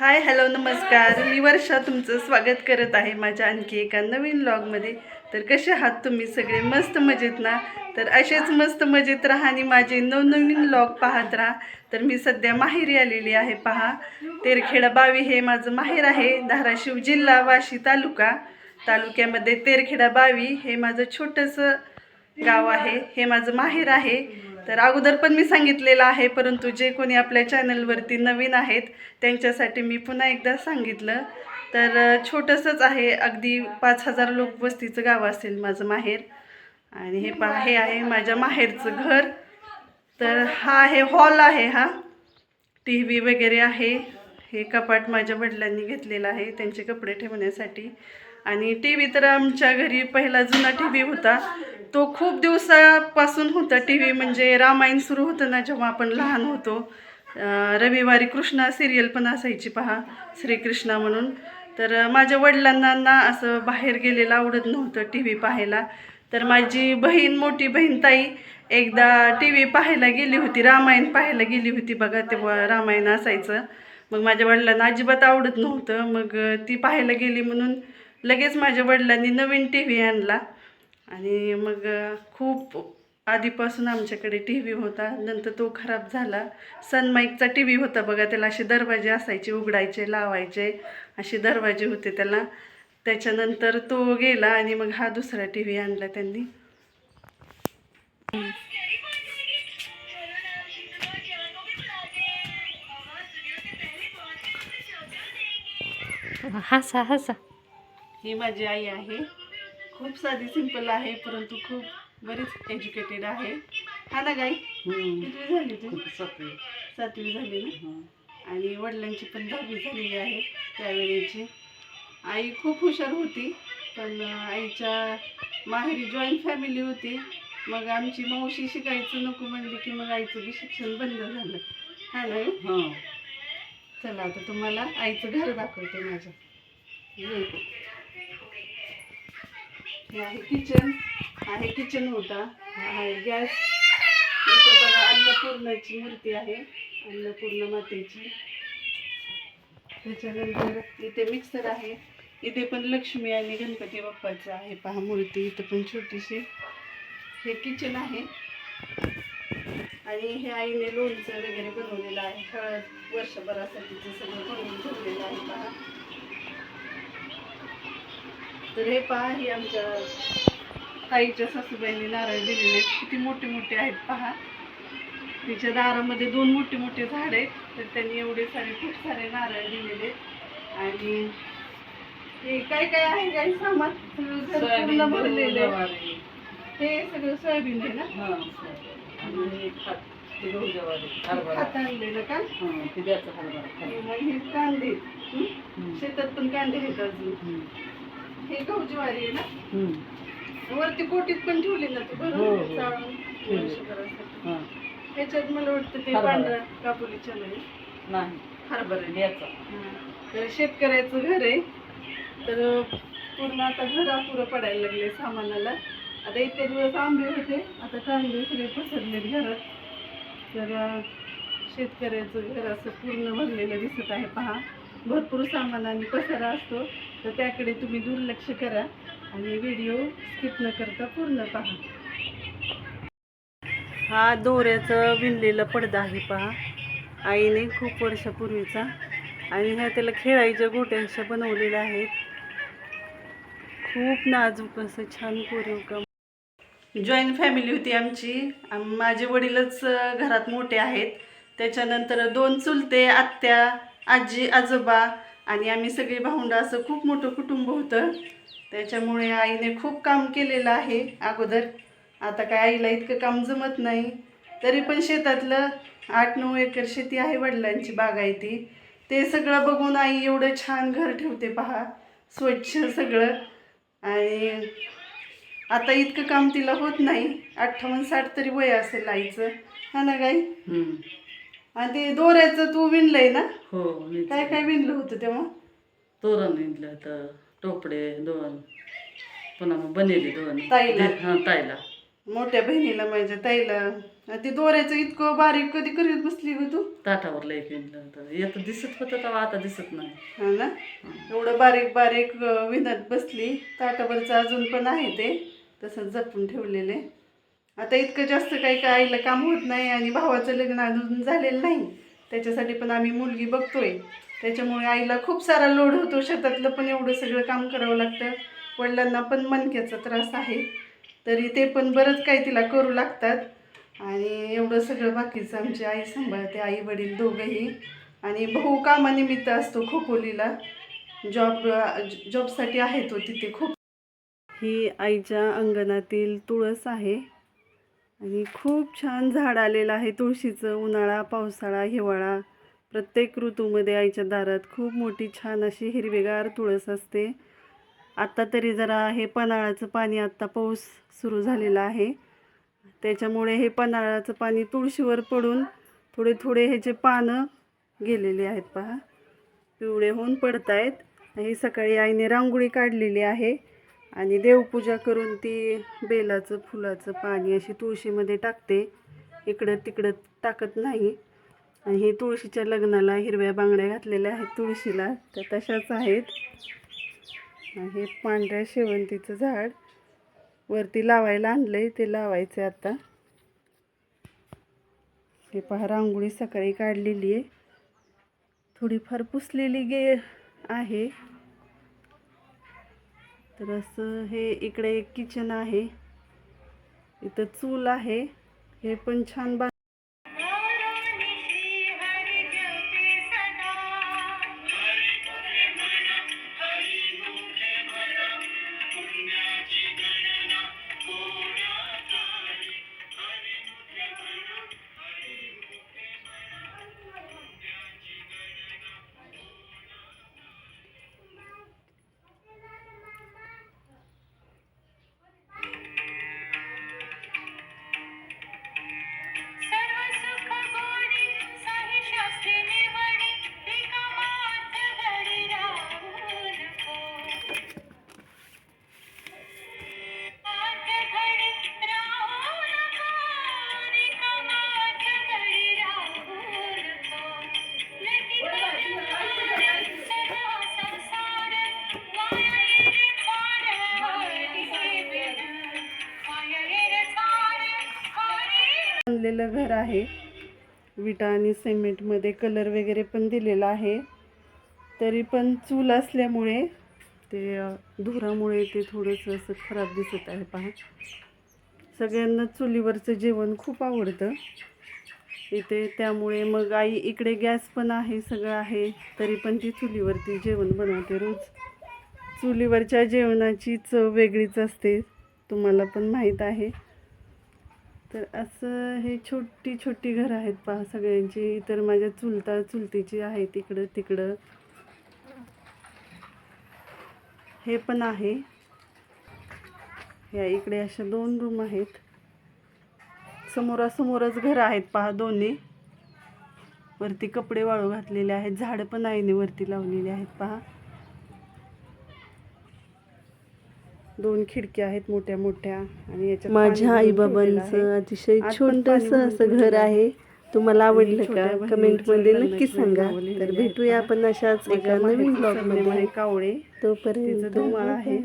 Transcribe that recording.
Hi hello नमस्कार. मी वर्षा तुमचं स्वागत करत आहे माझ्या आणखी एका नवीन ब्लॉगमध्ये तर कसे आहात तुम्ही सगळे? मस्त मजेत ना? तर असेच मस्त मजेत राहा आणि माझे नवनवीन ब्लॉग पाहत राहा. तर मी सध्या माहेरी आलेली आहे पहा. तेरखेडा बावी हे माझं माहेर आहे. धाराशिव जिल्हा वाशी तालुका. तालुक्यामध्ये तेरखेडा बावी हे माझं छोटंसं गाव आहे. हे माझं माहेर आहे. तर अगोदर पण मी सांगितलेलं आहे परंतु जे कोणी आपल्या चॅनलवरती नवीन आहेत त्यांच्यासाठी मी पुन्हा एकदा सांगितलं. तर छोटंसंच आहे अगदी पाच हजार लोक वस्तीचं गाव असेल माझं माहेर. आणि हे पहा हे आहे माझ्या माहेरचं घर. तर हा आहे हॉल आहे हा. टी व्ही वगैरे आहे. हे कपाट माझ्या वडिलांनी घेतलेलं आहे त्यांचे कपडे ठेवण्यासाठी. आणि टी व्ही तर आमच्या घरी पहिला जुना टी व्ही होता. तो खूप दिवसापासून होता टी व्ही म्हणजे रामायण सुरू होतं ना जेव्हा आपण लहान होतो रविवारी कृष्णा सिरियल पण असायची पहा श्रीकृष्णा म्हणून. तर माझ्या वडिलांना ना असं बाहेर गेलेलं आवडत नव्हतं टी व्ही पाहायला. तर माझी बहीण मोठी बहीण ताई एकदा टी व्ही पाहायला गेली होती रामायण पाहायला गेली होती बघा तेव्हा रामायण असायचं. मग माझ्या वडिलांना अजिबात आवडत नव्हतं मग ती पाहायला गेली म्हणून लगेच माझ्या वडिलांनी नवीन टी व्ही आणला. आणि मग खूप आधीपासून आमच्याकडे टी व्ही होता. नंतर तो खराब झाला. सनमाईकचा टी व्ही होता बघा. त्याला असे दरवाजे असायचे उघडायचे लावायचे. असे दरवाजे होते त्याला. त्याच्यानंतर तो गेला आणि मग हा दुसरा टी व्ही आणला त्यांनी. हसा हसा. ही माझी आई आहे. खूप साधी सिंपल आहे परंतु खूप बरीच एज्युकेटेड आहे. हा ना गाई? किती झाली तू? सातवी. झाली ना? आणि वडिलांची पण दहावी झालेली आहे त्यावेळेची आई खूप हुशार होती पण आईच्या माहेरी जॉईंट फॅमिली होती. मग आमची मावशी शिकायचं नको म्हणली की मग आईचं बी शिक्षण बंद झालं. हा ना ग? चला आता तुम्हाला आईचं घर दाखवते माझं ये. हे आहे किचन आहे किचन होता. आहे गॅस इथं बघा अन्नपूर्णाची मूर्ती आहे. अन्नपूर्ण मातेची. त्याच्यानंतर इथे मिक्सर आहे. इथे पण लक्ष्मी आणि गणपती बाप्पाचं आहे. पहा मूर्ती इथं पण छोटीशी. हे किचन आहे. आणि हे आईने लोणचं वगैरे बनवलेलं आहे. हळद वर्षभरासाठीचं सगळं बनवून ठेवलेलं आहे. पहा. तर हे पहा ही आमच्या ताईच्या सासूबाईंनी नारळ दिलेले आहेत. किती मोठे मोठे आहेत पहा. तिच्या दारामध्ये दोन मोठे मोठे झाड आहेत. तर त्यांनी एवढे सारे खूप सारे नारळ दिलेले आणि हे काय काय आहे काही सामान पूर्ण भरलेलं आहे. हे सगळं सोयाबीन आहे ना? खात आणलेलं का? मग हे कांदे? शेतात पण कांदे आहेत अजून. हे गहू ज्वारी आहे ना? वरती कोटीत पण ठेवली ना तू हो, हो. चाळून ठेवली. वर्षभरासाठी. ह्याच्यात मला वाटतं ते हरभरा. पांढरा कापोली चणे नाही. हरभरा. द्यायचा हां. तर शेतकऱ्याचं घर आहे. तर पूर्ण आता घर अपुरं पडायला लागले सामानाला. आता इतके दिवस आंबे होते. आता कांदे सगळे पसरलेत घरात. तर अं, शेतकऱ्याचं घर असं पूर्ण भरलेलं दिसत आहे पहा. भरपूर सामान आणि पसारा असतो. तर त्याकडे तुम्ही दुर्लक्ष करा आणि व्हिडिओ स्किप न करता पूर्ण पहा. हा दोऱ्याचं विणलेला पडदा आहे पहा. आईने खूप वर्षापूर्वीचा आणि ह्या त्याला खेळायच्या गोट्या अशा बनवलेल्या आहेत. खूप नाजूक असं छान कोरीव काम जॉईंट फॅमिली होती आमची. माझे वडीलच घरात मोठे आहेत. त्याच्यानंतर दोन चुलते आत्या आजी आजोबा आणि आम्ही सगळी भावंडं असं खूप मोठं कुटुंब होतं. त्याच्यामुळे आईने खूप काम केलेलं आहे अगोदर. आता काय आईला इतकं काम जमत नाही. तरी पण शेतातलं आठ नऊ एकर शेती आहे वडिलांची बागायती. ते सगळं बघून आई एवढं छान घर ठेवते पहा. स्वच्छ सगळं. आणि आता इतकं काम तिला होत नाही. अठ्ठावन्न साठ तरी वय असेल आईचं. हा ना गाई? आणि ते दोऱ्याचं तू विणलंय ना? हो काय काय विणलं होतं तेव्हा? तोरण निघलं तर टोपडे दोन. पुन्हा मग बनेली दोन. ताईला? हा ताईला. मोठ्या बहिणीला माझ्या ताईला. आणि ते दोऱ्याचं इतकं बारीक कधी करीत बसली ग तू? ताटावर लय विणलं होतं. येत दिसत होतं तेव्हा आता दिसत नाही. हा ना? एवढं बारीक बारीक अं, विणत बसली. ताटावरचं अजून पण आहे ते. तसंच जपून ठेवलेले. आता इतकं जास्त काही काय आईला काम होत नाही आणि भावाचं लग्न अजून झालेलं नाही. त्याच्यासाठी पण आम्ही मुलगी बघतोय. त्याच्यामुळे आईला खूप सारा लोड होतो. शेतातलं पण एवढं सगळं काम करावं लागतं. वडिलांना पण मनक्याचा त्रास आहे. तरी ते पण बरंच काही तिला करू लागतात. आणि एवढं सगळं बाकीचं आमची आई सांभाळते. आई वडील दोघंही. आणि भाऊ कामानिमित्त असतो खोपोलीला. जॉब जॉबसाठी आहे तो हो तिथे खूप. ही आईच्या अंगणातील तुळस आहे. आणि खूप छान झाड आलेलं आहे तुळशीचं उन्हाळा पावसाळा हिवाळा. प्रत्येक ऋतूमध्ये आईच्या दारात खूप मोठी छान अशी हिरवीगार तुळस असते. आत्ता तरी जरा हे पन्हाळाचं पाणी आत्ता पाऊस सुरू झालेला आहे. त्याच्यामुळे हे पन्हाळाचं पाणी तुळशीवर पडून थोडे थोडे ह्याचे पानं गेलेले आहेत पहा पिवळे होऊन पडत आहेत ही सकाळी आईने रांगोळी काढलेली आहे. आणि देवपूजा करून ती बेलाचं फुलाचं पाणी अशी तुळशीमध्ये टाकते. इकडं तिकडं टाकत नाही. आणि हे तुळशीच्या लग्नाला हिरव्या बांगड्या घातलेल्या आहेत तुळशीला. त्या तशाच आहेत. हे पांढऱ्या शेवंतीचं झाड वरती लावायला आणलंय. ते लावायचं आता. हे पहा रांगोळी सकाळी काढलेली आहे. थोडीफार पुसलेली गे आहे. तर असं हे इकडे एक किचन आहे. इथं चूल आहे. हे पण छान बा आहे. विटा आणि सिमेंटमध्ये कलर वगैरे पण दिलेला आहे. तरी पण चूल असल्यामुळे ते धुरामुळे ते थोडंसं असं खराब दिसत आहे पहा. सगळ्यांना चुलीवरचं जेवण खूप आवडतं. इथे त्यामुळे मग आई इकडे गॅस पण आहे सगळं आहे. तरी पण ती चुलीवरती जेवण बनवते रोज. चुलीवरच्या जेवणाची चव वेगळीच असते तुम्हाला पण माहीत आहे. तर असं हे छोटी छोटी घरं आहेत पहा सगळ्यांची. तर माझ्या चुलता चुलतीची आहे तिकडं तिकडं. हे पण आहे. या इकडे अशा दोन रूम आहेत. समोरासमोरच घरं आहेत पहा दोन्ही. वरती कपडे वाळू घातलेले आहेत. झाडं पण आईने वरती लावलेली आहेत पहा. दोन खिडक्या आहेत मोठ्या मोठ्या आणि माझ्या पाणी आई भरून ठेवलेलं बाबांचं आहे. अतिशय छोटस असं घर आहे. तुम्हाला आवडलं का? बहिणीचं कमेंटमध्ये लग्नाची नक्की सांगा. तर भेटूया. आपण अशाच एका नवीन माहेरचं ब्लॉग सरनेम आहे मध्ये कावळे तोपर्यंत धुमाळ आहे.